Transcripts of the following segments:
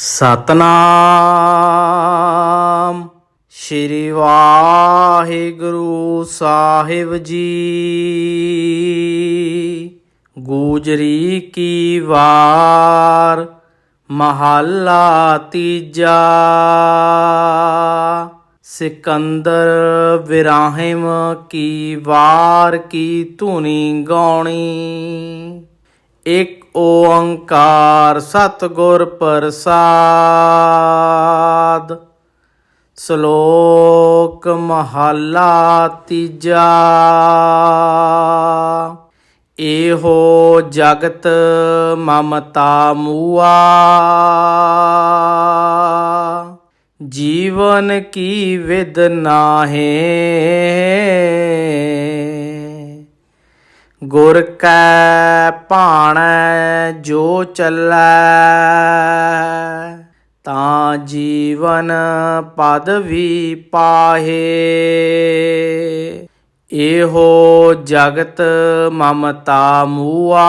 ਸਤਨਾਮ। ਸ਼੍ਰੀ ਵਾਹਿਗੁਰੂ ਸਾਹਿਬ ਜੀ। ਗੂਜਰੀ ਕੀ ਵਾਰ, ਮਹੱਲਾ ਤੀਜਾ। ਸਿਕੰਦਰ ਵਿਰਾਹਿਮ ਕੀ ਵਾਰ, ਕੀ ਧੁਨੀ ਗਾਉਣੀ। ਇਕ ਓੰਕਾਰ ਸਤਿਗੁਰ ਪ੍ਰਸਾਦ। ਸ਼ਲੋਕ ਮਹੱਲਾ ਤੀਜਾ। ਇਹੋ ਜਗਤ ਮਮਤਾ ਮੂਆ। ਜੀਵਨ ਕੀ ਵਿਦ ਨਾਹੇ। ਗੁਰ ਕੈ ਭਾਣੈ ਜੋ ਚੱਲੈ, ਤਾਂ ਜੀਵਨ ਪਦ ਵੀ ਪਾਹੇ। ਇਹੋ ਜਗਤ ਮਮਤਾ ਮੂਆ।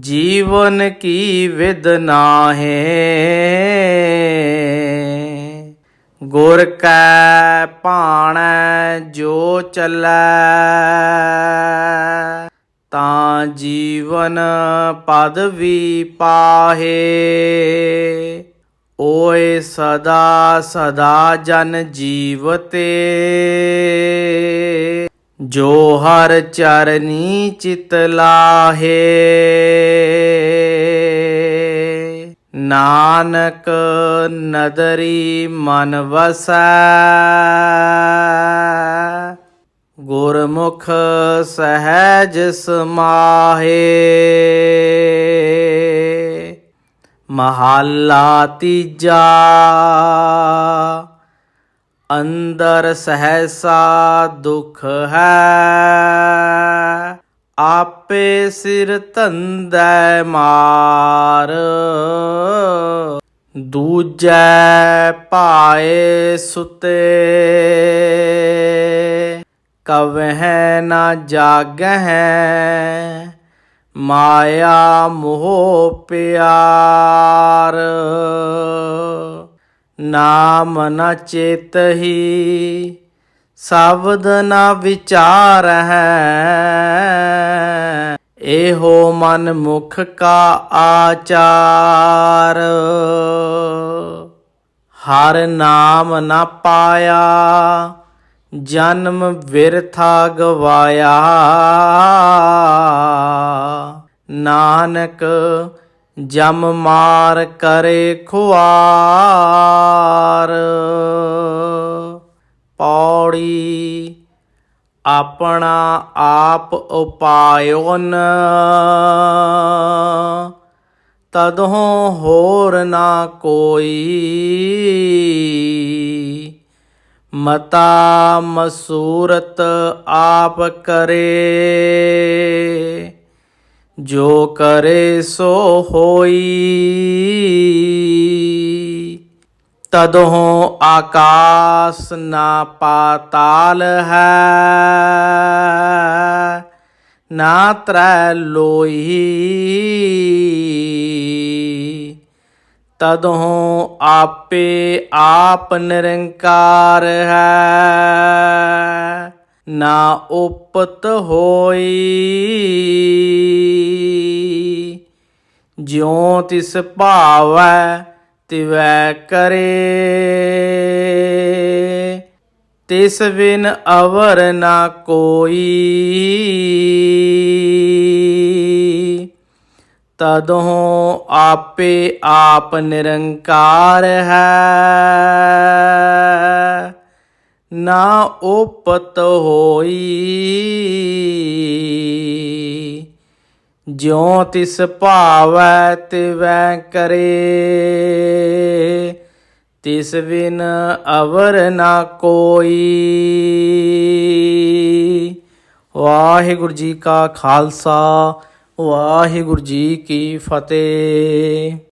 ਜੀਵਨ ਕੀ ਵਿਦ ਨਾਹੇ। ਗੁਰ ਕੈ ਭਾਣੈ ਜੋ ਚੱਲੈ, ਤਾਂ ਜੀਵਨ ਪਦ ਵੀ ਪਾਹੇ। ਓਏ ਸਦਾ ਸਦਾ ਜਨ ਜੀਵਤੇ, ਜੋ ਹਰ ਚਰਨੀ ਚਿਤ ਲਾਹੇ। ਨਾਨਕ ਨਦਰੀ ਮਨ ਵਸੈ। ਗੁਰਮੁਖ ਸਹਿਜ ਸਮਾਹੇ। ਮਹੱਲਾ ਤੀਜਾ। ਅੰਦਰ ਸਹਸਾ ਦੁਖ ਹੈ। ਆਪ ਆਪੇ ਸਿਰ ਧੰਦੈ ਮਾਰ। ਦੂਜੈ ਪਾਏ ਸੁਤੇ। ਕਵਹਿ ਨਾ ਜਾਗਹਿ, ਮਾਇਆ ਮੋਹ ਪਿਆਰ। ਨਾਮ ਨ ਚੇਤਹੀ, ਸ਼ਬਦ ਨ ਵਿਚਾਰ ਹੈ ਇਹੋ ਮਨ ਮੁਖ ਕਾ ਆਚਾਰ। ਹਰ ਨਾਮ ਨਾ ਪਾਇਆ, ਜਨਮ ਵਿਰਥਾ ਗਵਾਇਆ। ਨਾਨਕ ਜਮ ਮਾਰ ਕਰੇ ਖੁਆਰ। ਪੌੜੀ ਆਪਣਾ ਆਪ ਉਪਾਇਓਨ ਤਦੋਂ ਹੋਰ ਨਾ ਕੋਈ। ਮਤਾ ਮਸੂਰਤ ਆਪ ਕਰੇ। ਜੋ ਕਰੇ ਸੋ ਹੋਈ। ਤਦੋਂ ਆਕਾਸ ਨਾ ਪਾਤਾਲ ਹੈ। ਨਾ ਤਰੈ ਲੋਈ। ਤਦੋਂ ਆਪੇ ਆਪ ਨਿਰੰਕਾਰ ਹੈ। ਨਾ ਉਪਤ ਹੋਈ। ਜਿਉ ਤਿਸ ਭਾਵੈ ਤਿਵੈ ਕਰੇ। ਤਿਸ ਬਿਨ ਅਵਰ ਨਾ ਕੋਈ। ਤਦੋਂ ਆਪੇ ਆਪ ਨਿਰੰਕਾਰ ਹੈ। ਨਾ ਉਪਤ ਹੋਈ। ਜਿਉ ਤਿਸ ਭਾਵੈ ਤਿਵੈ ਕਰੇ, ਤਿਸ ਬਿਨ ਅਵਰ ਨਾ ਕੋਈ। ਵਾਹਿਗੁਰੂ ਜੀ ਕਾ ਖਾਲਸਾ, ਵਾਹਿਗੁਰੂ ਜੀ ਕੀ ਫਤਿਹ।